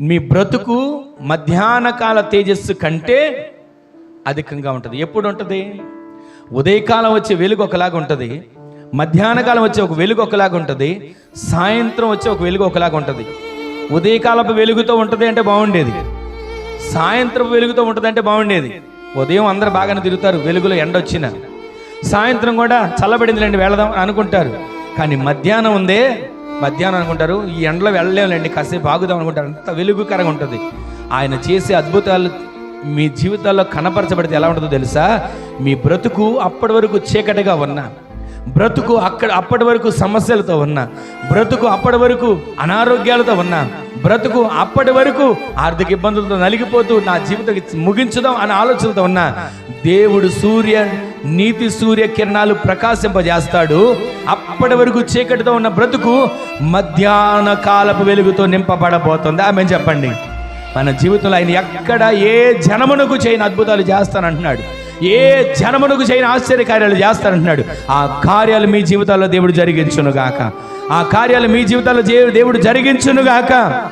మీ బ్రతుకు మధ్యాహ్న కాల తేజస్సు కంటే అధికంగా ఉంటుంది. ఎప్పుడు ఉంటుంది? ఉదయకాలం వచ్చే వెలుగు ఒకలాగా ఉంటుంది. మధ్యాహ్న కాలం వచ్చే ఒక వెలుగు ఒకలాగా ఉంటుంది. సాయంత్రం వచ్చే ఒక వెలుగు ఒకలాగా ఉంటుంది. ఉదయకాలపు వెలుగుతో ఉంటుంది అంటే బాగుండేది. సాయంత్రం వెలుగుతో ఉంటుంది అంటే బాగుండేది. ఉదయం అందరు బాగానే తిరుగుతారు. వెలుగులో ఎండ వచ్చిన. సాయంత్రం కూడా చల్లబడింది రండి వెళదాం అని అనుకుంటారు. కానీ మధ్యాహ్నం ఉందే మధ్యాహ్నం అనుకుంటారు ఈ ఎండలో వెళ్ళలేములేండి కాసేపు ఆగుదాం అనుకుంటారు అంత వెలుగుకరంగా ఉంటుంది. ఆయన చేసే అద్భుతాలు మీ జీవితాల్లో కనపరచబడితే ఎలా ఉంటుందో తెలుసా? మీ బ్రతుకు అప్పటి వరకు చీకటిగా ఉన్నా బ్రతుకు అక్కడ అప్పటి వరకు సమస్యలతో ఉన్నా బ్రతుకు అప్పటి వరకు అనారోగ్యాలతో ఉన్నా బ్రతుకు అప్పటి వరకు ఆర్థిక ఇబ్బందులతో నలిగిపోతూ నా జీవితం ముగించుదాం అనే ఆలోచనతో ఉన్నా దేవుడు సూర్య నీతి సూర్య కిరణాలు ప్రకాశింపజేస్తాడు. అప్పటి వరకు చీకటితో ఉన్న బ్రతుకు మధ్యాహ్న కాలపు వెలుగుతో నింపబడబోతుంది. ఆమె చెప్పండి? మన జీవితంలో ఆయన ఎక్కడ ఏ జనమునకు చేయని అద్భుతాలు చేస్తానంటున్నాడు. ఏ జనమునకు చేయని ఆశ్చర్య కార్యాలు చేస్తానంటున్నాడు. ఆ కార్యాలు మీ జీవితాల్లో దేవుడు జరిగించును గాక ఆ కార్యాలు మీ జీవితాల్లో జే- దేవుడు జరిగించును గాక